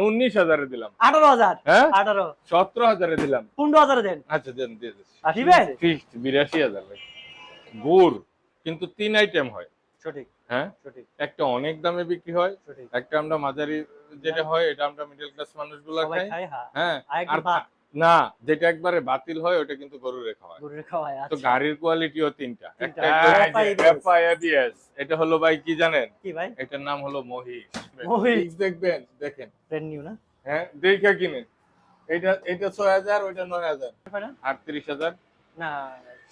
উনিশ হাজারে দিলাম। আঠারো হাজার। হ্যাঁ? আঠারো। সতেরো হাজারে দিলাম। পনেরো হাজারে দেন। আচ্ছা দেন দিয়ে ফিক্সড বিরাশি হাজার। গুড় কিন্তু তিন আইটেম হয়। সঠিক। হ্যাঁ? সঠিক। একটা অনেক দামে বিক্রি হয় সঠিক। একটা আমরা মাঝারি যেটা হয় এটা আমরা মিডল ক্লাস মানুষগুলো খাই হ্যাঁ। আর না যেটা একবারে বাতিল হয় ওটা কিন্তু গরু রেখা হয়। গরুর খাওয়ায় তো আচ্ছা। গাড়ির কোয়ালিটিও তিনটা। একটা এফআইএবিএস এটা হলো ভাই কি জানেন? কি ভাই? এটার নাম হলো মহিষ। মহিষ। মহিষ দেখবেন দেখেন। ব্র্যান্ড নিউ না? হ্যাঁ দেখা কিনেন। এটা এটা ছয় হাজার ওইটা নয় হাজার। না? আটত্রিশ হাজার। না।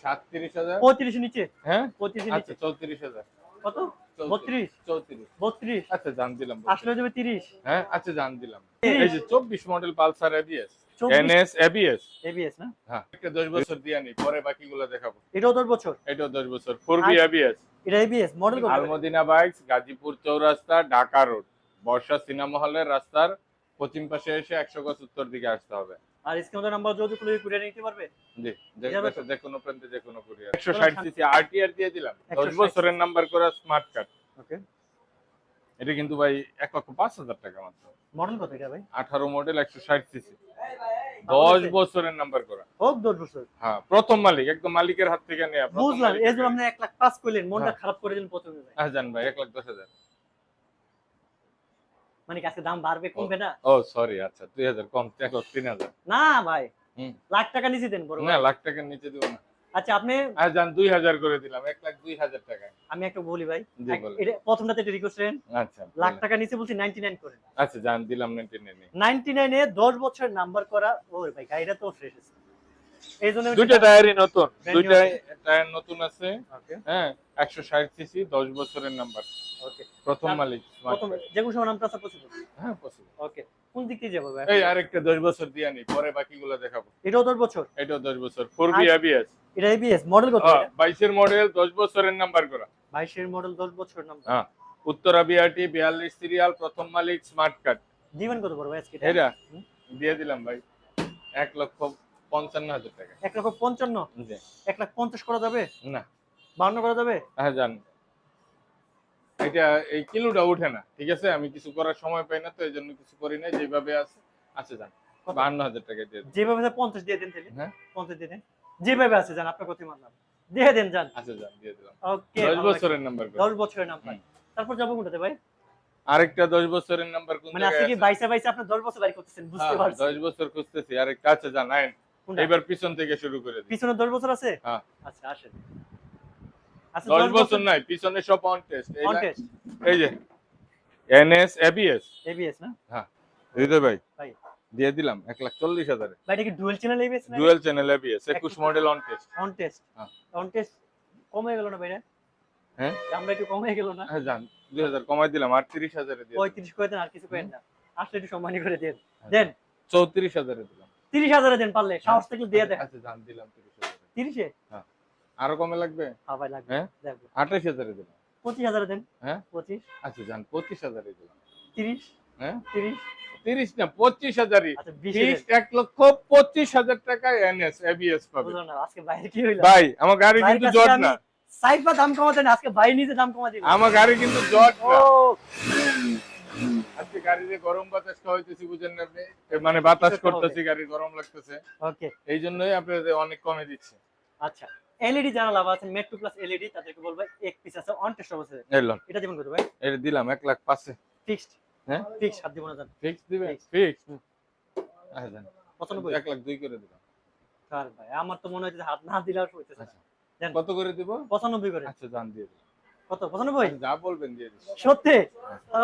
সাতত্রিশ হাজার। পঁয়ত্রিশ নিচে? হ্যাঁ? পঁয়ত্রিশ আচ্ছা নিচে চৌত্রিশ হাজার। কত? চৌত্রিশ। বত্রিশ? চৌত্রিশ। বত্রিশ? আচ্ছা জান দিলাম আসলে যাবে তিরিশ। হ্যাঁ আচ্ছা জান দিলাম। এই যে চব্বিশ মডেল পালসার এবিএস চব্বিশ এনএস এবিএস এবিএস না? হ্যাঁ। একটা দশ বছর দিয়ে নি পরে বাকিগুলো দেখাবো। এটাও দশ বছর? এটাও দশ বছর। ফোর এবিএস এটা এবিএস মডেল কত? আলমদিনা বাইকস গাজীপুর চৌরাস্তা ঢাকা রোড। বর্ষা সিনেমা হলের রাস্তার পশ্চিম পাশে এসে একশো গজ উত্তর দিকে আসতে হবে। আর স্ক্রিনে নাম্বার যোগাযোগ কুরিয়ার নিতে পারবে? জি যে? কোনো প্রান্তে যে কোনো কুরিয়ার সিসি আরটিআর দিয়ে দিলাম। দশ বছরের নাম্বার করা স্মার্ট কার্ড ওকে এটা কিন্তু ভাই এক লক্ষ পাঁচ হাজার টাকা মাত্র। মডেল কত এটা ভাই? আঠারো মডেল একশো ষাট সিসি দশ বছরের নাম্বার করা। হোক দশ বছর। হ্যাঁ প্রথম মালিক একদম মালিকের হাত থেকে বুঝলাম এই আপনি এক লাখ পাস করলেন মনটা হ্যাঁ। খারাপ করে দিলেন প্রথমে ভাই। হ্যাঁ জান ভাই এক লাখ দশ হাজার। মানে আজকে দাম বাড়বে কমবে না? ও সরি আচ্ছা দুই হাজার কম এক লাখ তিন হাজার। না ভাই লাখ টাকা নিচে দেন বড় না লাখ টাকার নিচে দিব না। আচ্ছা আপনি জান দুই হাজার করে দিলাম এক লাখ দুই হাজার টাকা। আমি একটা বলি ভাই। এটা প্রথমটাতে এটা রিকোয়েস্ট করেন। আচ্ছা লাখ টাকা নিচে বলছি নাইনটি নাইন করেন আচ্ছা জান দিলাম নাইনটি নাইনে নাইনটি নাইনে দশ বছর নাম্বার করা ও ভাই গাড়িটা তো ফ্রেশ আছে এই জন্য দুইটা টায়ারই নতুন। দুইটা টায়ার নতুন আছে। ওকে হ্যাঁ একশো ষাট সিসি দশ বছরের নাম্বার ওকে প্রথম মালিক প্রথম যে কোনো সময় নামটা আছে পসিবল হ্যাঁ possible। ওকে কোন দিক দিয়ে যাব ভাই? এই আরেকটা দশ বছর দিয়ে নি পরে বাকিগুলো দেখাবো। এটাও দশ বছর? এটাও দশ বছর। ফোর বি আর- এটা এবিএস মডেল কত? এটা? বাইশের মডেল দশ বছরের নাম্বার করা। বাইশের মডেল দশ বছর নাম হ্যাঁ উত্তরা বিআরটি বিয়াল্লিশ সিরিয়াল প্রথম মালিক স্মার্ট কার্ড দিবেন কত বড় আজকে এটা? এটা দিয়ে দিলাম ভাই। এক লক্ষ পঞ্চান্ন হাজার টাকা। এক লক্ষ পঞ্চান্ন? এক লাখ পঞ্চাশ করা যাবে? না। বান্ন করা যাবে? হ্যাঁ জান। এটা এই কিলোটা ওঠে না ঠিক আছে? আমি কিছু করার সময় পাই না তো এই জন্য কিছু করি না যেভাবে আছে জান কত? বাহান্ন হাজার টাকা দিয়ে যেভাবে আছে পঞ্চাশ দিয়ে দেন তাহলে। হ্যাঁ। পঞ্চাশ দিয়ে দেন। যেভাবে আছে যান আপনার কথা মানলাম। দিয়ে দেন যান আচ্ছা জান দিয়ে দিলাম। ওকে দশ বছরের নাম্বার দশ বছরের নাম হুম। তারপর যাব কোনটাতে ভাই? আরেকটা দশ বছরের নাম্বার কোন মানে জায়গায় কি আছে? বাইসে বাইসে আপনি দশ বছর বাড়ি করতেছেন বুঝতে হ্যাঁ, পারছি। দশ বছর খুঁজতেছি। আরেকটা আছে জান আইন। এবার পিছন থেকে শুরু করে দিই। পিছনে দশ বছর আছে? হ্যাঁ। আচ্ছা আসেন। আচ্ছা দশ বছর নাই পিছনে সব অন টেস্ট এই যে এনএস এবিএস এবিএস না? হৃদয় ভাই ভাই। দিয়ে দিলাম এক লাখ চল্লিশ হাজারে। ভাই এটা কি ডুয়েল চ্যানেল এবিএস না? ডুয়েল চ্যানেল এবিএস একুশ model on test on test হ্যাঁ। অন টেস্ট কমে গেল না ভাইরা হ্যাঁ? আমরা একটু কমে গেল না? হ্যাঁ জান দুই হাজার কমাই দিলাম আটত্রিশ হাজারে দিয়ে দিলাম। পঁয়ত্রিশ করে দেন আর কিছু করেন না। আসলে একটু সম্মানী করে দেন। দেন। চৌত্রিশ হাজারে দিলাম। তিরিশ হাজারে দেন পারলে সাহস থাকলে দিয়ে দেন। আচ্ছা জান দিলাম তিরিশ হাজারে। তিরিশে? আরও কমে লাগবে? হ্যাঁ ভাই লাগবে। হ্যাঁ? আঠাশ হাজারে দিলাম। পঁচিশ হাজারে দেন। হ্যাঁ? পঁচিশ। আচ্ছা জান পঁচিশ হাজারে দিলাম। তিরিশ। হ্যাঁ? তিরিশ। তিরিশ না পঁচিশ হাজারই। আচ্ছা এক লক্ষ পঁচিশ হাজার টাকা এনএস এবিএস পাবে। আজকে ভাই আমার গাড়ি ভাইয়ের কিন্তু জট না। সাইফা দাম কমাতে না আজকে ভাই নিজে দাম কমা দিল আমার গাড়ি কিন্তু জট না। আজকে গাড়িতে গরম বাতাস খাওয়াইতেছি বুঝেন না আপনি? মানে বাতাস করতেছি গাড়ি গরম লাগতেছে। ওকে। এই জন্যই আপনাদের অনেক কমে দিচ্ছে। আচ্ছা। এলইডি যারা লাভ আছে মেট্রো প্লাস এলইডি তাদেরকে বলব এক পিস আছে অন টেস্ট অবস্থায় এটা যেমন করবে ভাই? এটা দিলাম এক লাখ পাঁচে ফিক্সড হ্যাঁ? ফিক্সড হাত দিব না জান। ফিক্স দিবে? Fix। ফিক্স হুম। আচ্ছা জান। পঁচানব্বই। এক লাখ দুই করে দিলাম। কার ভাই? আমার তো মনে হচ্ছে হাত না দিলে আর হইতেছে না। আচ্ছা। কত করে দিব? পঁচানব্বই করে। আচ্ছা জান দিয়ে দিলাম। কত? পঁচানব্বই? যা বলবেন দিয়ে দিচ্ছি। সত্যি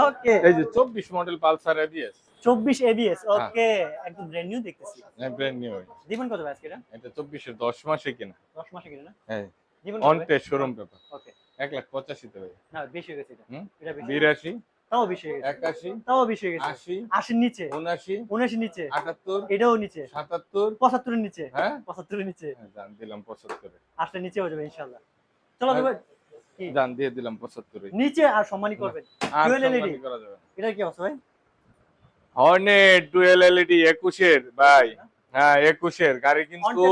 ওকে এই যে চব্বিশ মডেল পালসার এবিএস চব্বিশ এবিএস হ্যাঁ। ওকে একদম ব্র্যান্ড নিউ দেখতেছি। ব্র্যান্ড নিউ কত আজকে এটা এটা চব্বিশের দশ মাসে কিনা। দশ মাসে কিনে না? হ্যাঁ। দিবেন on test showroom paper okay. এক লাখ পঁচাশিতে ভাই। না বেশি হয়ে গেছে এটা। এটা বেশি। বিরাশি তাও বেশি হয়ে গেছে। একাশি তাও বেশি হয়ে গেছে। আশি আশির নিচে। উনাশি নিচে। আটাত্তর এটাও নিচে। সাতাত্তর। পঁচাত্তরের নিচে। হ্যাঁ? পঁচাত্তরের নিচে। হ্যাঁ, জান দিলাম পঁচাত্তরে। আসলে নিচে হয়ে যাবে ইনশাল্লাহ চলো। ভাই। কি? জান দিয়ে দিলাম পঁচাত্তরে। নিচে আর সম্মানই করবেন। এটা কি অবস্থা ভাই? হর্নেট ডুয়েল এলইডি একুশের ভাই। হ্যাঁ একুশের। গাড়ি অন কিন্তু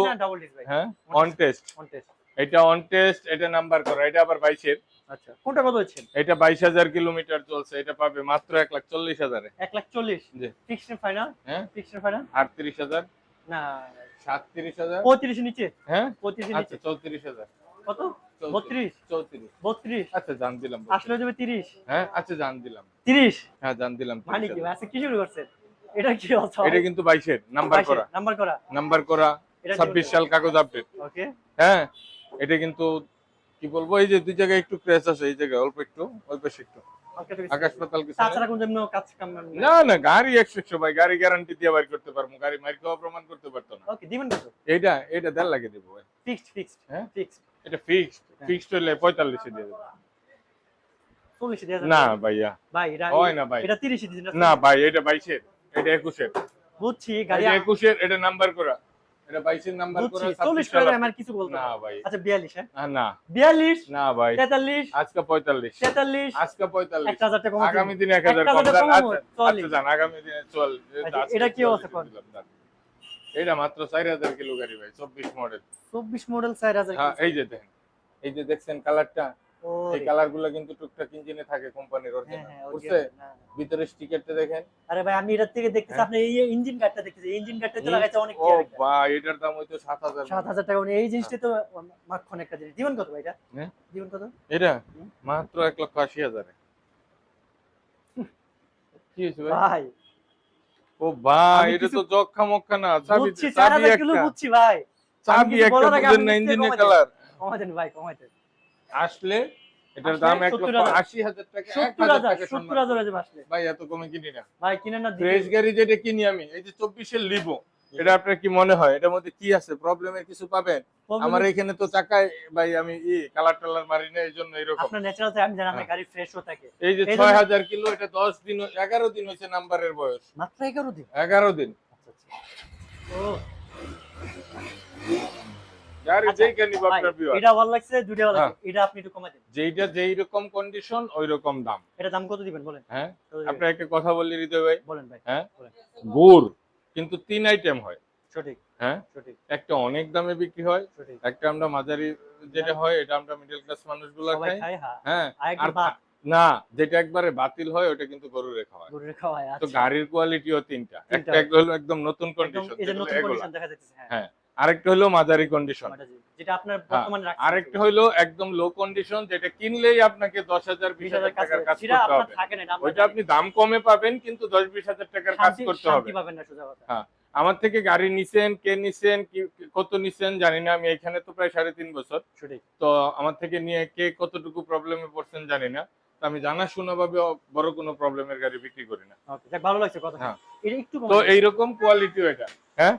হ্যাঁ অন টেস্ট অন টেস্ট এটা অন টেস্ট এটা নাম্বার করা এটা আবার বাইশের। আচ্ছা কোনটা কত হচ্ছেন এটা বাইশ হাজার কিলোমিটার চলছে এটা পাবে মাত্র এক লাখ চল্লিশ হাজারে। এক লাখ চল্লিশ? জি। ফিক্সড ফাইনাল হ্যাঁ। ফিক্সড ফাইনাল আটত্রিশ হাজার। না। সাতত্রিশ হাজার। পঁয়ত্রিশ নিচে? হ্যাঁ। পঁয়ত্রিশ আচ্ছা নিচে চৌত্রিশ হাজার। কত। বত্রিশ? চৌত্রিশ। বত্রিশ? আচ্ছা জান দিলাম আসলে যাবে তিরিশ। হ্যাঁ আচ্ছা জান দিলাম। তিরিশ? হ্যাঁ জান দিলাম মানে কি আজকে কি শুরু করছেন এটা কি অবস্থা এটা কিন্তু বাইশের নাম্বার করা। নাম্বার করা? নাম্বার করা এটা ছাব্বিশ সাল কাগজ আপডেট ওকে। হ্যাঁ এটা কিন্তু কি বলব এই যে দুই জায়গায় একটু ক্র্যাশ আছে এই জায়গায় অল্প একটু অল্প একটু। ওকে আকাশ পাতাল কিছু তাছাড়া কোন জন্য কাজ কাম না না গাড়ি একশো একশো ভাই গাড়ি গ্যারান্টি দিয়ে বাইর করতে পারব গাড়ি মাইর খাওয়া প্রমাণ করতে পারতো না। ওকে দিবেন কত? এইটা এটা দেড় লাগে দেবো। ফিক্সড ফিক্সড হ্যাঁ? ফিক্সড এটা ফিক্সড হ্যাঁ। ফিক্সড হলে দিয়ে দেবো। চল্লিশ না ভাইয়া। ভাই এটা হয় না ভাই। এটা তিরিশ দিন না ভাই এটা বাইশের। এটা একুশের। বুঝছি গাড়ি একুশের এটা নাম্বার করা। এটা বাইশের নাম্বার করা চল্লিশ করে আমার কিছু বলতে না ভাই। আচ্ছা বিয়াল্লিশ হ্যাঁ? না, না। বিয়াল্লিশ না ভাই। তেতাল্লিশ আজকে পঁয়তাল্লিশ। তেতাল্লিশ আজকে পঁয়তাল্লিশ। হাজার টাকা আগামী দিনে এক হাজার আচ্ছা আচ্ছা যান আগামী দিনে চল এটা কি অবস্থা। এটা মাত্র চার হাজার কিলো গাড়ি ভাই চব্বিশ মডেল। চব্বিশ মডেল চার হাজার হ্যাঁ এই যে দেখেন এই যে দেখছেন কালারটা। এই কালারগুলো কিন্তু টুকটাক ইঞ্জিনে থাকে কোম্পানির হ্যাঁ, অরিজিনাল হ্যাঁ, বুঝছে? original, না, না। ভিতরে স্টিকারটা দেখেন। আরে ভাই আমি এটার থেকে দেখতেছি হ্যাঁ। আপনি এই ইঞ্জিন দেখতেছি ইঞ্জিন কার্ডটা তো লাগাইছে অনেক ও ভাই এটার দাম হয়তো সাত হাজার। সাত হাজার টাকা মানে এই জিনিসটা তো মাখন একটা জিনিস। দিবেন কত ভাই এটা? হ্যাঁ? দিবেন কত? এটা? মাত্র এক লক্ষ আশি হাজারে। কি হয়েছে ভাই? ও ভাই এটা তো জক্ষা মক্কা না চাবি চাবি একটা। বুঝছি ভাই। চাবি একটা বুঝেন না ইঞ্জিনের কালার ভাই আসলে এটার দাম এক লক্ষ। আশি হাজার টাকা সত্তর হাজার সত্তর। হাজার আসলে। ভাই এত কমে কিনি না। ভাই কিনে না। ফ্রেশ গাড়ি যেটা কিনি আমি এই যে চব্বিশের লিবো এটা আপনার কি মনে হয়? এটার মধ্যে কি আছে? প্রবলেমের কিছু পাবেন? আমার এখানে তো চাকায় ভাই আমি ই কালার টালার মারি না এই জন্য এরকম। আপনার ন্যাচারাল থেকে আমি জানি আপনার হ্যাঁ। গাড়ি ফ্রেশও থাকে। এই যে এই ছয় জন্য- হাজার কিলো এটা দশ দিন এগারো দিন হয়েছে নাম্বারের বয়স। মাত্র এগারো দিন? এগারো দিন। আচ্ছা, আচ্ছা। ও। এটা ভালো লাগছে দুইটা ভালো হ্যাঁ। লাগছে এটা আপনি একটু কমাই দেন। যেইটা যেই রকম কন্ডিশন ওই রকম দাম। এটা দাম কত দিবেন বলেন? হ্যাঁ? কত একটা কথা বলি হৃদয় ভাই। বলেন ভাই। হ্যাঁ? গুড় কিন্তু তিন আইটেম হয়। সঠিক। হ্যাঁ? সঠিক। একটা অনেক দামে বিক্রি হয় একটা আমরা মাঝারি যেটা হয় এটা আমরা মিডল ক্লাস মানুষগুলো সবাই খাই হ্যাঁ। আর না যেটা একবারে বাতিল হয় ওটা কিন্তু গরু রেখা হয়। গরুর খাওয়ায় তো আচ্ছা। গাড়ির কোয়ালিটিও তিনটা। একটা হলো একদম নতুন কন্ডিশন হ্যাঁ। আরেকটা হলো মাঝারি কন্ডিশন যেটা আপনার বর্তমানে আরেকটা হলো একদম লো কন্ডিশন যেটা কিনলেই আপনাকে দশ হাজার বিশ হাজার টাকার কাজ করতে হবে। ওইটা আপনি দাম কমে পাবেন কিন্তু দশ বিশ হাজার টাকার কাজ করতে হবে। কথা। আমার থেকে গাড়ি নিছেন কে নিছেন কি- কত নিছেন জানি না আমি এখানে তো প্রায় সাড়ে তিন বছর। তো আমার থেকে নিয়ে কে কতটুকু প্রবলেমে পড়ছেন জানি না। আমি জানা জানাশোনা ভাবে বড় কোনো প্রবলেমের গাড়ি বিক্রি করি না ভালো লাগছে কথা হ্যাঁ। এটা একটু তো। এইরকম কোয়ালিটিও এটা হ্যাঁ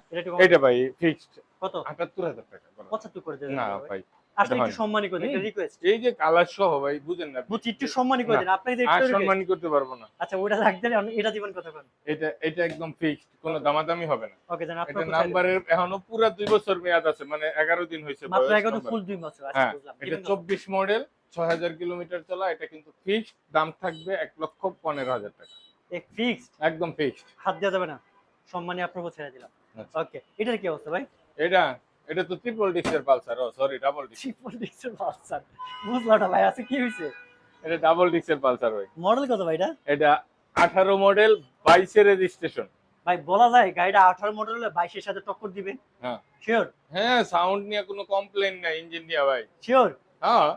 এটা ভাই ফিক্সড কত আটাত্তর হাজার টাকা। 75 করে না ভাই। আসলে একটু না। করে দেন রিকোয়েস্ট এই যে কালার সহ ভাই বুঝেন না বুঝছি একটু সম্মানী করে না, দেন। আপনাকে যে একটু সম্মানই করতে পারব না। আচ্ছা ওটা রাখতেন এটা দিবেন কত করে এটা এটা একদম ফিক্সড কোনো দামাদামি হবে না। ওকে দেন আপনার নাম্বারের এখনও পুরো দুই বছর মেয়াদ আছে মানে এগারো দিন মাত্র ফুল বছর আচ্ছা হ্যাঁ বুঝলাম এটা দিবেন কত? চব্বিশ মডেল ছয় হাজার কিলোমিটার চলা এটা কিন্তু ফিক্সড দাম থাকবে এক লক্ষ পনেরো হাজার টাকা। এক ফিক্সড একদম ফিক্সড হাত দেওয়া যাবে না সম্মানী আপনার ছেড়ে দিলাম। আচ্ছা। ওকে এটার কি অবস্থা ভাই? এটা এটা তো ট্রিপল ডিস্কের পালসার ও সরি ডাবল ডিস্ক ট্রিপল ডিক্সের বাচ্চা বুঝলাম না ভাই আছে কি হয়েছে এটা ডাবল ডিস্কের পালসার ভাই। মডেল কত ভাই এটা? এটা আঠারো মডেল বাইশের রেজিস্ট্রেশন ভাই বলা যায় গাড়িটা আঠারো মডেল হলে বাইশের সাথে টক্কর দিবে। হ্যাঁ। শিওর হ্যাঁ সাউন্ড নিয়ে কোনো কমপ্লেন নাই ইঞ্জিন নিয়ে ভাই। শিওর হ্যাঁ।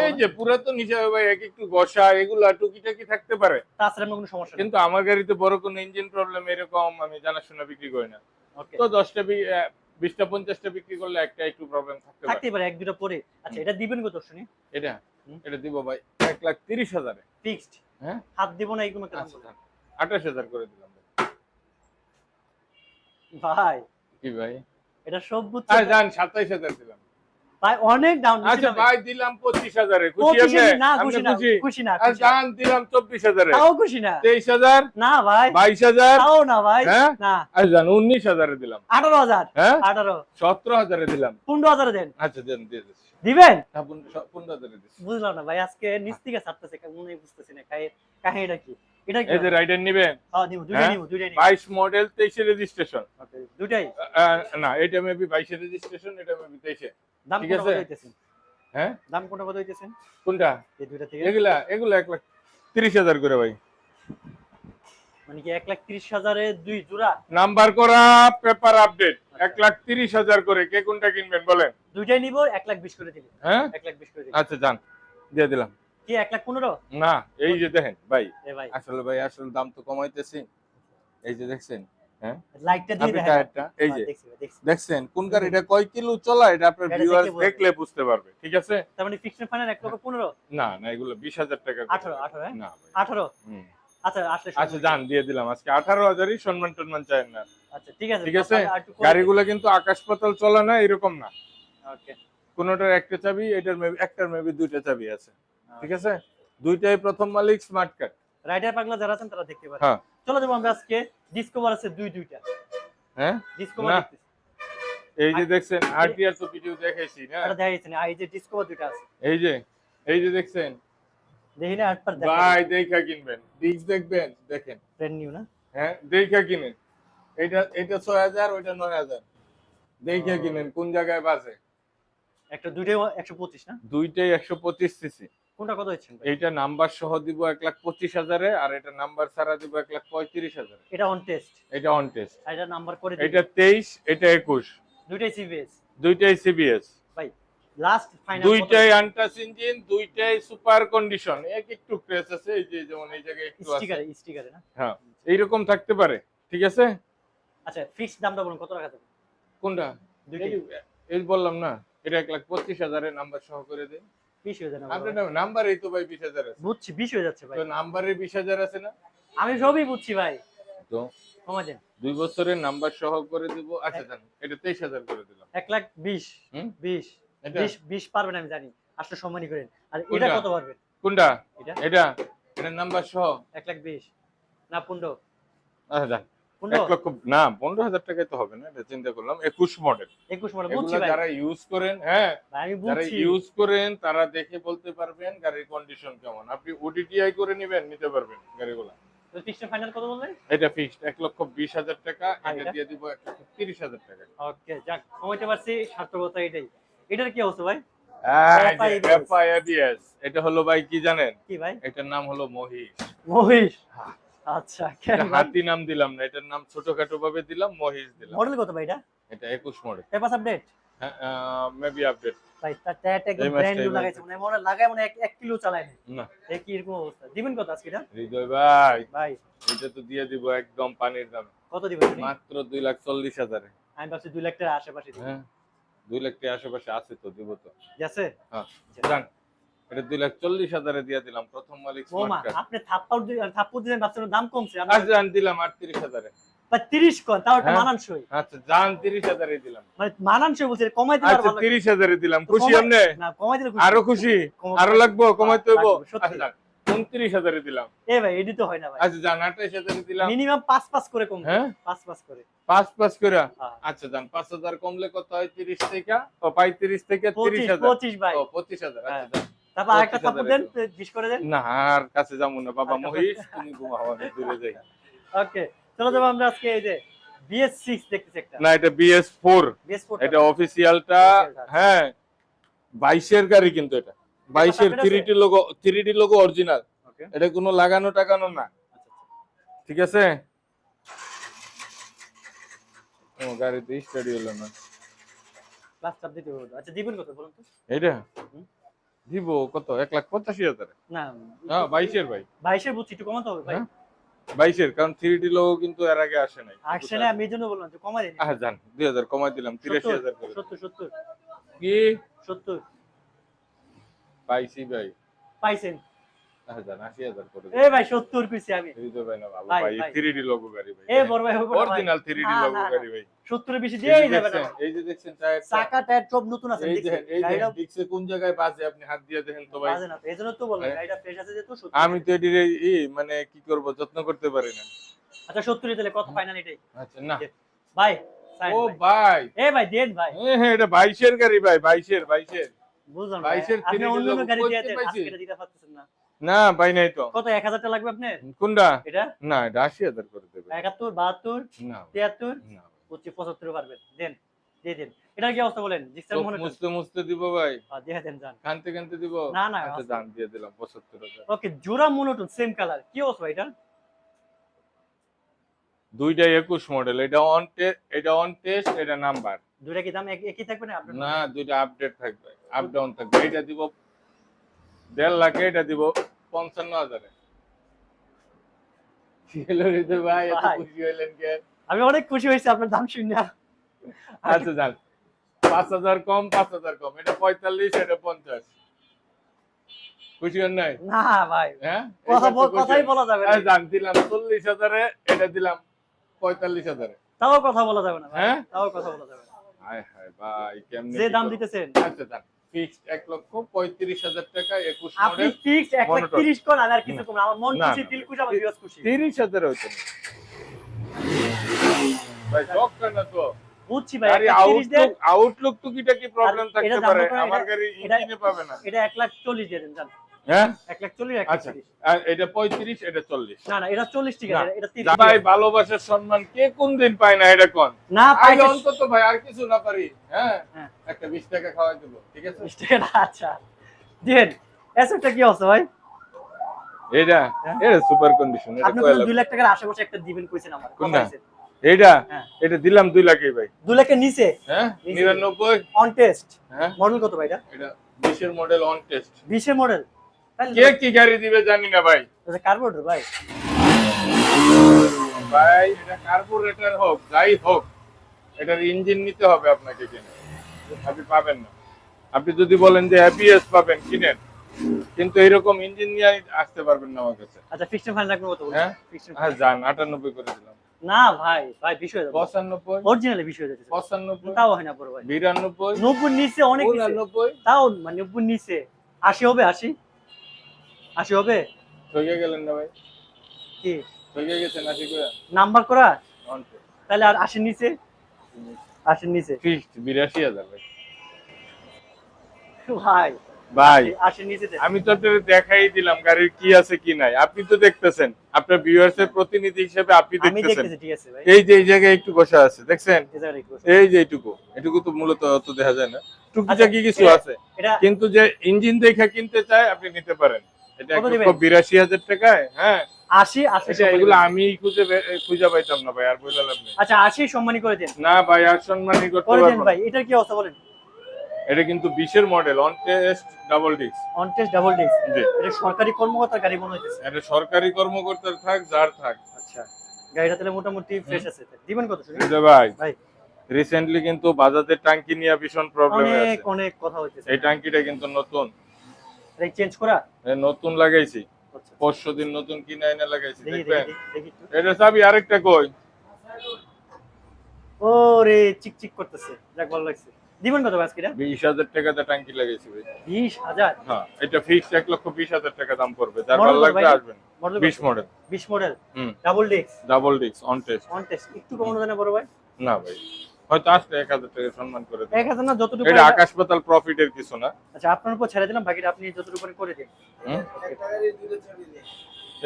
এই যে পুরাতন হিসাবে ভাই এক একটু ঘষা এগুলা টুকিটাকি থাকতে পারে। তাছাড়া আমার কোনো সমস্যা কিন্তু আমার গাড়িতে বড় কোনো ইঞ্জিন প্রবলেম এরকম আমি জানাশোনা বিক্রি করি না। তো দশটা বিশটা পঞ্চাশটা বিক্রি করলে একটা একটু প্রবলেম থাকতে পারে। থাকতে পারে এক দুটো পরে। আচ্ছা এটা দিবেন কত শুনি? এটা? এটা দিব ভাই এক লাখ তিরিশ হাজারে। ফিক্সড? হ্যাঁ? হাত দিব না এই কোনো কাজ আচ্ছা আঠাশ হাজার করে দিলাম ভাই। কি ভাই? এটা সব বুঝছে আরে যান সাতাইশ হাজার দিলাম। ভাই অনেক ডাউন আচ্ছা ভাই। দিলাম পঁচিশ হাজারে। খুশি না খুশি না খুশি। না আর না। যান দিলাম চব্বিশ হাজারে। তাও খুশি না। তেইশ হাজার? না ভাই। বাইশ হাজার? তাও না ভাই। হ্যাঁ? না। যান উনিশ হাজারে দিলাম। আঠারো হাজার। হ্যাঁ? আঠারো। সতেরো হাজারে দিলাম। পনেরো হাজার দেন। আচ্ছা দেন দিয়ে দিচ্ছি। দিবেন? পনেরো স- পনেরো হাজারে দিচ্ছি। বুঝলাম না ভাই আজকে নিচ থেকে ছাড়তেছে মনে বুঝতেছি না কাহে কাহিনীটা কি? এটা কি এই যে রাইডার নিবেন হ্যাঁ নিব দুইটাই হ্যাঁ? নিব দুইটাই নিব। বাইশ মডেল তেইশে রেজিস্ট্রেশন Okay, দুইটাই? না এটা মেবি বাইশে রেজিস্ট্রেশন এটা মেবি তেইশে। দাম কত আছে? হ্যাঁ? দাম কোনটা কত হইতেছেন কোনটা? এই দুইটা থেকে? এগুলা এগুলা এক লাখ তিরিশ হাজার করে ভাই। মানে কি লাখ তিরিশ হাজারে দুই জোড়া? নাম্বার করা পেপার আপডেট এক লাখ তিরিশ হাজার করে কে কোনটা কিনবেন বলেন? দুইটাই নিব এক লাখ বিশ করে দিলে। হ্যাঁ? লাখ বিশ করে দিলে। আচ্ছা যান দিয়ে দিলাম। কি এক লাখ পনেরো? না এই যে দেখেন ভাই। আসলে ভাই আসলে দাম তো কমাইতেছি। এই যে দেখছেন লাইটটা দিয়ে দেখেন। এই যে। হ্যাঁ, দেখছি দেখছেন কোন গাড়িটা কয় কিলো চলা এটা আপনার ভিউয়ার্স দেখলে বুঝতে পারবে ঠিক আছে? তার মানে ফিক্সড ফাইনাল এক লক্ষ পনেরো? না এগুলো টাকা হ্যাঁ? না হুম। আচ্ছা আসলে আচ্ছা দিয়ে দিলাম। আজকে আঠারো হাজারই সম্মান চাই না। আচ্ছা ঠিক আছে ঠিক আছে? গাড়িগুলো কিন্তু আকাশ পাতাল চলে না এরকম না। ওকে কোনোটার একটা চাবি এটার মেবি একটার মেবি দুইটা চাবি আছে। ঠিক আছে? দুইটাই প্রথম মালিক স্মার্ট কার্ড রাইডার পাগলা যারা আছেন তারা দেখতে পারেন হ্যাঁ। চলো যাব আমরা আজকে। ডিসকভার আছে দুই দুইটা। হ্যাঁ? ডিসকভার এই যে দেখছেন আরটিআর তো ভিডিও দেখাইছি না? এটা দেখা যাচ্ছে না এই যে ডিসকভার দুইটা আছে। এই যে এই যে দেখছেন? দেখি না আটবার দেখা ভাই দেখা কিনবেন। ডিস্ক দেখবেন? দেখেন। ব্র্যান্ড নিউ না? হ্যাঁ দেখা কিনেন। এটা এটা ছয় হাজার ওইটা নয় হাজার। দেখা কিনেন কোন জায়গায় বাজে? একটা দুইটাই একশো পঁচিশ না? দুইটাই একশো পঁচিশ সিসি কোনটা কত হচ্ছে নাম্বার সহ দিব এক লাখ পঁচিশ হাজারে আর এটা নাম্বার ছাড়া দিব এক লাখ পঁয়ত্রিশ এটা অন টেস্ট এটা অন টেস্ট এটা নাম্বার করে এটা তেইশ এটা একুশ। দুইটাই সিবিএস দুইটাই সিবিএস সুপার কন্ডিশন এক একটু আছে আছে। হ্যাঁ এইরকম থাকতে পারে ঠিক আছে? আচ্ছা ফিক্সড দামটা বলুন কত কোনটা? বললাম না এটা এক লাখ পঁচিশ হাজারের নাম্বার সহ করে দেয় 20 হয়ে যাবে আপনার হাজার বুঝছি 20 হয়ে যাচ্ছে ভাই। হাজার আছে না? আমি সবই বুঝছি ভাই। তো দুই বছরের নাম্বার সহ করে দেব আচ্ছা জান এটা 23000 করে দিলাম। এক লাখ বিশ। বিশ। বিশ 20 পারবেন আমি জানি। আসলে সম্মানই করেন। আর এটা কত পারবেন? কোনটা? এটা? এটা? নাম্বার সহ? এক লাখ 20 না পুন্ড আচ্ছা জান এক লক্ষ না পনেরো হাজার টাকায় তো হবে না এটা চিন্তা করলাম। একুশ মডেল একুশ মডেল যারা ইউজ করেন হ্যাঁ যারা ইউজ করেন তারা দেখে বলতে পারবেন গাড়ির কন্ডিশন কেমন। আপনি ওডিটিআই করে নেবেন নিতে পারবেন গাড়িগুলো। ফিক্সড ফাইনাল এটা ফিক্সড এক লক্ষ বিশ হাজার টাকা এটা এটা? দিয়ে দিব এক লক্ষ তিরিশ হাজার টাকা। ওকে যাক কমাইতে পারছি সার্থকতা এটাই। এটার কি অবস্থা ভাই? এটা হলো ভাই কি জানেন? কি ভাই? এটার নাম হলো মহিষ। মহিষ। হ্যাঁ। আচ্ছা হাতি নাম দিলাম না এটার নাম ছোটখাটো ভাবে দিলাম মহিষ দিলাম। মডেল কত ভাই এটা? এটা একুশ model paper update maybe update ভাই তার একদম ব্র্যান্ড নিউ লাগাইছে মানে মনে লাগায় মানে এক এক কিলো চালায় না না। এই কি এরকম অবস্থা। দিবেন কত আজকে এটা? হৃদয় ভাই। ভাই। এটা তো দিয়ে দিব একদম পানির দাম। কত দিবেন মাত্র দুই লাখ চল্লিশ হাজারে। আমি ভাবছি দুই লাখ টাকার আশেপাশে দিবেন। হ্যাঁ দুই লাখ আশেপাশে আছে তো দিব তো। আছে? হ্যাঁ এটা দুই লাখ চল্লিশ হাজারে দিয়ে দিলাম প্রথম মালিক আপনি থাপ্পাড় দিয়ে- থাপ্পড় দিলেন দাম কমছে আপনি দিলাম আটত্রিশ হাজারে। বা 30 কোন তাও একটা হ্যাঁ। মানানসই। আচ্ছা জান তিরিশ হাজারে দিলাম। মানে মানানসই বলছে কমাই আচ্ছা তিরিশ হাজারে দিলাম। তো খুশি কমাই- না কমাই দিলে আরও খুশি? আরও লাগবো। আচ্ছা উনত্রিশ হাজারে দিলাম। এ ভাই এডি তো হয় না ভাই। আচ্ছা যান আঠাইশ হাজারে দিলাম। মিনিমাম পাঁচ পাঁচ করে কম হ্যাঁ? পাঁচ পাঁচ করে। পাঁচ পাঁচ করে? হ্যাঁ। আচ্ছা যান পাঁচ হাজার কমলে কত হয়? তিরিশ থেকে? ও পঁয়ত্রিশ থেকে তিরিশ পঁচিশ হাজার। পঁচিশ ভাই। ও পঁচিশ হাজার। আচ্ছা। তারপর আরেকটা 25,000 থাপ্পড় দেন বিশ করে দেন। না আর কাছে যাব না বাবা মহিষ তুমি ঘুমাও আমি দূরে যাই। ওকে চলো যাব আমরা আজকে এই যে বিএস সিক্স দেখতেছি একটা। না এটা বিএস ফোর বিএস ফোর এটা অফিসিয়ালটা টা। হ্যাঁ বাইশের গাড়ি কিন্তু এটা। বাইশের আপনার থ্রি আছে? Logo three D logo original এটা কোনো লাগানো টাকানো না। আচ্ছা ঠিক আছে? ও গাড়িতে স্টাডি হলো না। চাপ দিতে হবে আচ্ছা দিবেন কত বলুন তো। এটা দিব কত? এক লাখ পঁচাশি হাজার? না বাইশের ভাই। বাইশের বুঝছি একটু কমাতে হবে ভাই। হ্যাঁ? বাইশের কারণ থ্রি ডি লোগো কিন্তু এর আগে আসে নাই। আসছে না আমি এই জন্য বললাম যে কমাই দিন। হ্যাঁ জান দুই হাজার কমাই দিলাম তিরাশি হাজার করে। সত্তর সত্তর। কি? সত্তর। পাইছি ভাই। পাইছেন। এ ভাই আমি। ভাই না ভালো ভাই, ভাই ভাই। থ্রি ডি লোগো গাড়ি ভাই। এ বড় ভাই হবে না ভাই। অরিজিনাল থ্রি লোগো না, না। গাড়ি ভাই। সত্তরের বেশি দিয়েই যে যাবে না। দেখছেন, এই যে দেখছেন টায়ারটা চাকা টায়ার সব নতুন আছে দেখছেন? এই গাড়িটা দেখেন কোন জায়গায় বাজে আপনি হাত দিয়ে দেখেন তো ভাই। বাজে না এজন্য তো বললাম। গাড়িটা ফ্রেশ আছে যেহেতু সত্তর আমি তো এটির এই- মানে কি করব যত্ন করতে পারি না। আচ্ছা সত্তরই তাহলে কত ফাইনাল এটাই। আচ্ছা না। ভাই ও ভাই। এ ভাই দেন ভাই। হ্যাঁ এটা বাইশের গাড়ি ভাই বাইশের বাইশের। বুঝলাম বাইশের 3D অন্য অন্য গাড়ি দিয়ে আজকে দিতে পারতেছেন না। না পাই নাই তো। কত এক হাজার টাকা লাগবে আপনার? কোনটা? এটা? না এটা আশি হাজার করে দেবে। একাত্তর বাহাত্তর না তিয়াত্তর না। পঁচিশ পঁচাত্তর পারবেন। দেন দিয়ে দেন। এটার কি অবস্থা বলেন? মুছতে মুছতে দিব ভাই। দিয়ে দেন যান। কানতে কানতে দিব? না, না, আচ্ছা দাম দিয়ে দিলাম পঁচাত্তর হাজার। ওকে জোড়া মনোটন সেম কালার কি অবস্থা এটা দুইটা একুশ মডেল এটা অন এটা অন টেস্ট এটা নাম্বার দুইটা কি দাম একই থাকবে না? না দুইটা আপডেট থাকবে। আপ ডাউন থাকবে। এটা দিব দেড় লাখে এটা দিব পঞ্চান্ন হাজারে। কি হলো রে ভাই এত খুশি হইলেন কে? আমি অনেক খুশি হয়েছি আপনার দাম শুনে। আচ্ছা যান। পাঁচ হাজার কম পাঁচ হাজার কম। এটা পঁয়তাল্লিশ এটা পঞ্চাশ। খুশি হন নাই? না ভাই। হ্যাঁ? কথাই বলা যাবে না। যান দিলাম চল্লিশ হাজারে এটা দিলাম পঁয়তাল্লিশ হাজারে। তাও কথা বলা যাবে না হ্যাঁ? তাও কথা বলা যাবে না। হায় হায় ভাই কেমনে যে দাম দিতেছেন। আচ্ছা যান। ফিক্সড এক লক্ষ পঁয়ত্রিশ হাজার টাকা একুশ আপনি মডেল ফিক্সড এক লাখ মনোটন। তিরিশ কোন আর কিছু। কম। আমার মন খুশি দিল। খুশি আমার বিরাজ খুশি তিরিশ হাজার ভাই শখ না তো বুঝছি ভাই আউটলুক টুকিটা কি প্রবলেম থাকতে পারে আমার গাড়ি ইঞ্জিনে পাবে না এটা এক লাখ চল্লিশ দিয়ে দেন জান হ্যাঁ? আচ্ছা। এটা পঁয়ত্রিশ এটা চল্লিশ। না না এটা চল্লিশ ঠিক আছে এটা ভাই ভালোবাসার সম্মান কে কোন দিন পায় না এটা কোন? না আগে অন্তত ভাই আর কিছু না পারি হ্যাঁ? হ্যাঁ। একটা বিশ টাকা খাওয়াই দেবো ঠিক আছে? বিশ টাকা আচ্ছা। দেন এসবটা কি অবস্থা ভাই? এটা হ্যাঁ। এটা সুপার কন্ডিশন এটা আপনি লাখ? টাকার আশেপাশে একটা দিবেন কইছেন আমার কোনটা? হয়েছে। এটা হ্যাঁ। দিলাম দুই লাখে ভাই। দুই লাখের নিচে? হ্যাঁ নিচে। নিরানব্বই। অন টেস্ট হ্যাঁ। মডেল কত ভাই এটা? মডেল অন টেস্ট বিশের মডেল কে কি গাড়ি দিবে জানি না ভাই। কার্বোরেটর ভাই। ভাই এটা কার্বোরেটর হোক যাই হোক এটার ইঞ্জিন নিতে হবে আপনাকে কিনে। আপনি পাবেন না। আপনি যদি বলেন যে হ্যাপিএস পাবেন কিনেন। কিন্তু এরকম ইঞ্জিন নিয়ে আসতে পারবেন না আমার কাছে। আচ্ছা ফিক্সড ফাইন রাখবেন কত হ্যাঁ? ফিক্সড হ্যাঁ যান আটানব্বই করে দিলাম। না ভাই ভাই বিশ হয়ে যাবে। পঁচানব্বই? অরিজিনালি বিশ হয়ে যাচ্ছে। পঁচানব্বই? তাও হয় না বড় ভাই। বিরানব্বই? নব্বই নিচে অনেক নিচে তাও মানে নব্বই নিচে। আশি হবে আশি? আশি হবে? ঠকে গেলেন না ভাই। কি? ঠকে গেছেন আশি করে। নাম্বার করা? তাহলে আর আশির নিচে? আশির নিচে। ফিক্সড বিরাশি হাজার ভাই। ভাই। ভাই আমি তো দেখাই দিলাম গাড়ির কি আছে কি নাই। আপনি তো দেখতেছেন। আপনার ভিউয়ার্স এর প্রতিনিধি হিসেবে আপনি আমি দেখতেছেন। দেখতেছি ঠিক আছে ভাই। এই যে এই জায়গায় একটু বসা আছে দেখছেন? এই যে এইটুকু। এটুকু তো মূলত অত দেখা যায় না। টুকিটাকি কিছু আছে। এটা কিন্তু যে ইঞ্জিন দেখে কিনতে চায় আপনি নিতে পারেন। এটা বিরাশি হাজার টাকায় হ্যাঁ। আশি আশি এগুলো আমি খুঁজে খুঁজে পাইতাম না ভাই আর বলে লাভ নেই। আচ্ছা আশি সম্মানী করে দেন। না ভাই আর সম্মানই করতে পারব ভাই এটার কি অবস্থা বলেন? এটা কিন্তু বিশের model on test double disc on test double disc জি। এটা সরকারি কর্মকর্তার গাড়ি মনে হইতেছে। এটা সরকারি কর্মকর্তার থাক যার থাক। আচ্ছা গাড়িটা তাহলে মোটামুটি ফ্রেশ আছে দিবেন কত শুনি ভাই ভাই। রিসেন্টলি কিন্তু বাজাজের নিয়ে ভীষণ প্রবলেম অনেক আছে। অনেক কথা হইতেছে। এই টাঙ্কিটা কিন্তু নতুন। এটা চেঞ্জ করা? নতুন লাগাইছি। আচ্ছা পরশু দিন নতুন কিনে এনে লাগাইছি দেখি দেখবেন? দেখি দেখি এটা চাবি আরেকটা কই? ওরে চিক চিক করতেছে। যাক ভালো লাগছে। দিবেন কত আজকে বিশ হাজার টাকাতে টাঙ্কি লাগাইছি ভাই। বিশ হাজার? হ্যাঁ এটা ফিক্সড এক লক্ষ বিশ হাজার টাকা দাম পড়বে। যার ভালো লাগবে আসবেন। মডেল বিশ মডেল বিশ model hmm. Double disc double disc on test on test একটু কমানো যায় না বড় ভাই? না ভাই। হয়তো আসলে এক হাজার টাকা সম্মান করে। এক হাজার না যতটুকু এটা আকাশ পাতাল প্রফিটের কিছু না। আচ্ছা আপনার উপর ছেড়ে দিলাম বাকিটা আপনি যতটুকু করে দিন?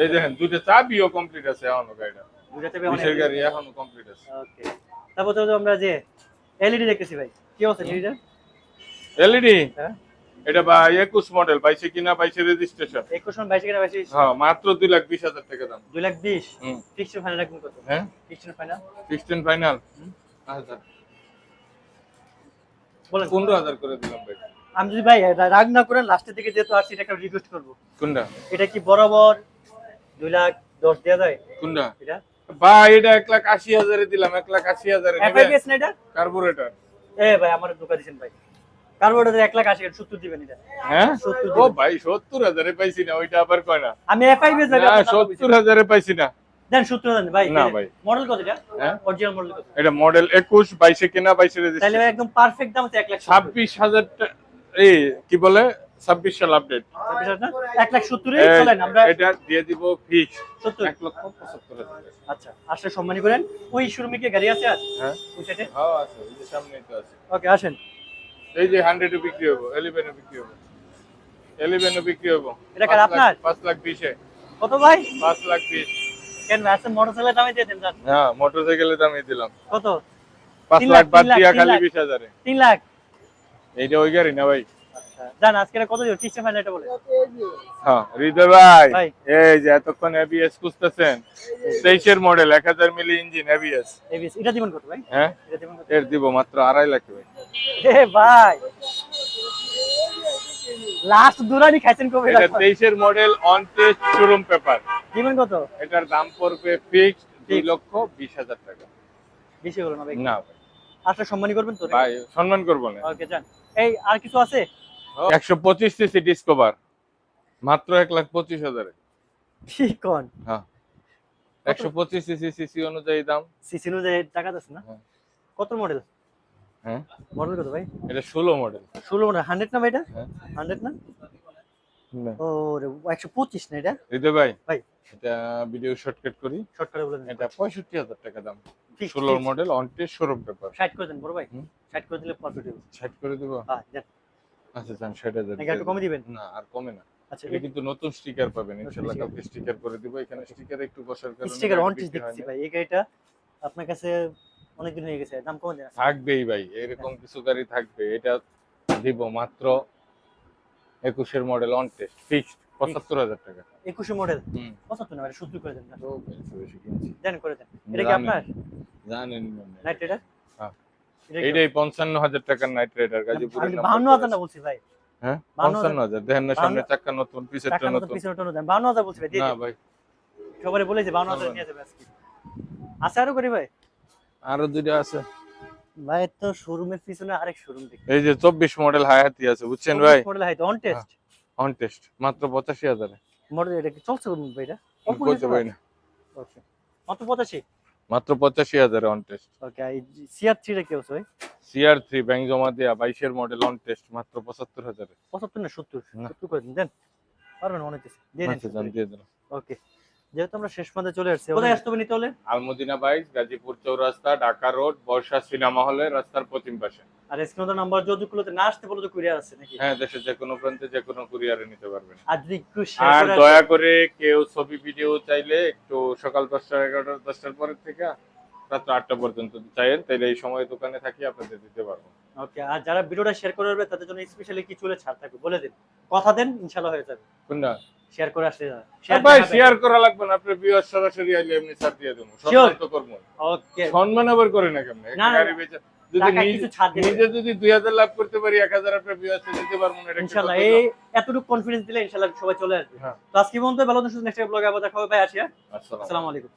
এই দেখেন দুইটা চাবিও কমপ্লিট আছে এখনও গাড়িটা। দুইটাতে বিশের গাড়ি এখনও কমপ্লিট আছে। ওকে তারপর তো আমরা যে এলইডি দেখতেছি ভাই কি অবস্থা এলইডি এলইডি হ্যাঁ। এটা বা একুশ মডেল বাইশে কিনা বাইশে রেজিস্ট্রেশন একুশ মান বাইশে কিনা বাইশে হ্যাঁ মাত্র দুই লাখ বিশ হাজার টাকা দাম। দুই লাখ বিশ? ফিক্সড ফাইনাল রাখবেন কত? হ্যাঁ। Fixed final sixteen final. আচ্ছা বলেন। পনেরো হাজার করে দিলাম ভাই। আমি যদি ভাই রাগ না করেন লাস্টের দিকে যেহেতু আসছি এটা একটা রিকোয়েস্ট করব। কোনটা? এটা কি বরাবর দুই লাখ দশ দেওয়া যায়? কোনটা? এটা? ভাই এটা এক লাখ আশি হাজারে দিলাম এক লাখ আশি হাজারে এফআইবিএস না এটা? কার্বোরেটর এ ভাই আমার ধোকা দিছেন ভাই। কার্বোরেটর এক লাখ আশি সত্তর দিবেন এটা। হ্যাঁ? সত্তর ও ভাই সত্তর হাজারে পাইছি না ওইটা আবার কয় না? আমি এফআইবিএস না সত্তর হাজারে পাইছি না। দেন সত্তর দেন ভাই না ভাই। মডেল কত এটা? হ্যাঁ? অরিজিনাল মডেল কত? এটা মডেল একুশ বাইশে কেনা বাইশে তাহলে ভাই একদম পারফেক্ট দাম হচ্ছে এক লাখ সত্তর। ছাব্বিশ হাজার টা- এই কি বলে? ছাব্বিশ সাল আপডেট ছাব্বিশ হাজার না? এক লাখ সত্তরে চলেন আমরা এটা দিয়ে দিব ফিক্স সত্তর। এক লক্ষ পঁচাত্তর হাজার টাকা। আচ্ছা আসলে সম্মানী করেন। ওই শোরুমে কি গাড়ি আছে আর? হ্যাঁ। ওই সাইডে হ্যাঁ আছে যে সামনেই তো আছে। ওকে আসেন। এই যে হান্ড্রেডে বিক্রি হব এলিভেনে বিক্রি হব। এলিভেনে বিক্রি হব। এটা কার পাঁচ লাখ- আপনার? পাঁচ লাখ বিশে। কত ভাই? পাঁচ লাখ বিশ। কেন আসেন মোটরসাইকেল দামে দিয়ে দেন হ্যাঁ মোটরসাইকেলের দামই দিলাম। কত? লাখ বাদ দিয়া খালি লাখ। বিশ হাজারে। তিন লাখ? এইটা ওই গাড়ি না ভাই? আচ্ছা। জান আজকে কত দিও টিস্টা ফাইনাল এটা বলে হ্যাঁ হৃদয় ভাই। এই যে এতক্ষণ এবিএস খুঁজতেছেন তেইশের মডেল এক হাজার মিলি ইঞ্জিন এবিএস এবিএস এটা দিবেন কত ভাই? হ্যাঁ? এটা দিবেন কত? এর দিব মাত্র আড়াই লাখ ভাই। এ ভাই লাস্ট দুরানি খাইছেন কবে এটা তেইশের model on test showroom paper কত? এটার দাম পড়বে ফিক্সড দুই Fixed। লক্ষ বিশ হাজার টাকা। বেশি হলো না ভাই? না। আচ্ছা করবেন তো ভাই সম্মান করব না। ওকে জান এই আর কিছু আছে? একশো পঁচিশ সিসি ডিসকভার মাত্র এক লাখ পঁচিশ হাজারে। ঠিক কোন? হ্যাঁ। একশো পঁচিশ সিসি সিসি অনুযায়ী দাম। সিসি অনুযায়ী টাকা আছে না? হ্যাঁ। কত মডেল হ্যাঁ। মডেল কত ভাই? এটা ষোলো মডেল ষোলো মডেল হান্ড্রেড না ভাই এটা? হ্যাঁ। হান্ড্রেড না? ও রে একশো পঁচিশ না এটা? হৃদয় ভাই। ভাই। এটা ভিডিও শর্টকাট করি। শর্ট করে বলে এটা পঁয়ষট্টি হাজার টাকা দাম। ঠিক ষোলো model on test showroom paper ষাট করে দেন বড় ভাই। হুম। ষাট করে দিলে প্রফিট হবে ষাট করে দিব? হ্যাঁ আচ্ছা যান ষাট হাজার নাকি একটু কমে দিবেন? না আর কমে না। আচ্ছা এটা কিন্তু নতুন স্টিকার পাবেন। ইনশাআল্লাহ কালকে স্টিকার করে দিব। এখানে স্টিকার একটু বসার কারণে স্টিকার অন দেখছি ভাই। এই গাড়িটা আপনার কাছে অনেকদিন হয়ে গেছে দাম কমে দেন থাকবেই ভাই এরকম কিছু গাড়ি থাকবে এটা দিব মাত্র একুশের মডেল অন টেস্ট ফিক্সড পঁচাত্তর হাজার টাকা। একুশে মডেল পঁচাত্তর না সত্তর করে দেন দেন করে দেন। এটা কি আপনার? জানেন নাইট রাইডার হ্যাঁ। কি? এইটাই পঞ্চান্ন হাজার টাকার নাইট রাইডার নাম্বার বাহান্ন হাজার না বলছি ভাই। হ্যাঁ? পঞ্চান্ন হাজার দেখেন না সামনে বাহান্ন- নতুন পিছেরটা নতুন পিছনে টোনো বাহান্ন হাজার বলছি ভাই না ভাই। সবারই বলেছে বাহান্ন হাজার নিয়ে যাবে আজকে। আছে আরও করি ভাই? আরও দুইটা আছে। ভাই তো শোরুমের পিছনে আরেক শোরুম দেখি। এই যে চব্বিশ মডেল হায়াতি আছে বুঝছেন ভাই? Model height on test on test মাত্র পঁচাশি হাজারে। মডেল এটা কি চলছে ভাই এটা? বলতে পারি না। ওকে মাত্র পঁচাশি? মাত্র পঁচাশি হাজারে অন টেস্ট ওকে এই সিআর থ্রিটা কি ভাই? সিআর থ্রি ব্যাংক জমা দেয়া বাইশের মডেল অন টেস্ট মাত্র পঁচাত্তর হাজারে। পঁচাত্তর না সত্তর? না। সত্তর করে দিন দেন। পারবেন হচ্ছে দিয়ে আচ্ছা দিয়ে দিলাম। ওকে যেহেতু আমরা শেষ মাঝে চলে আসছি কোথায় আসতে হবে নিতে হলে? আলমদিনা বাইক গাজীপুর চৌরাস্তা ঢাকা রোড বর্ষা সিনেমা হলে রাস্তার পশ্চিম পাশে। আর স্ক্রিনে নাম্বার যতগুলোতে না আসতে বলে তো কুরিয়ার আছে নাকি? হ্যাঁ দেশের যে কোনো প্রান্তে যে কোনো কুরিয়ারে নিতে পারবেন। আর যদি একটু আর দয়া করে কেউ ছবি ভিডিও চাইলে একটু সকাল দশটা এগারোটা দশটার পরের থেকে রাত্র আটটা পর্যন্ত চাইেন তাহলে এই সময় দোকানে থাকি আপনাদের দিতে পারব। ওকে আর যারা ভিডিওটা শেয়ার করে রাখবে তাদের জন্য স্পেশালি কি চুলে ছাড় থাকবে। বলে দিন। কথা দেন ইনশাআল্লাহ হয়ে যাবে। কোনটা? শেয়ার করে আসলে ভাই শেয়ার করা লাগবে না। আপনি বিয়ার সরাসরি আইলে এমনি ছাড় দিয়ে দেবো। সম্মান তো করব। ওকে সম্মান আবার করে না কেমন? গাড়ি বেচা নিজে- যদি দুই হাজার লাভ করতে পারি এক হাজার আপনার বিয়ার দিতে পারব না ইনশাআল্লাহ। এই এতটুকু কনফিডেন্স দিলে ইনশাআল্লাহ সবাই চলে আসবে। হ্যাঁ। তো আজকে পর্যন্ত ভালো নেক্সট ব্লগে আবার দেখা হবে। ভাই আসি হ্যাঁ? আসসালামু আলাইকুম।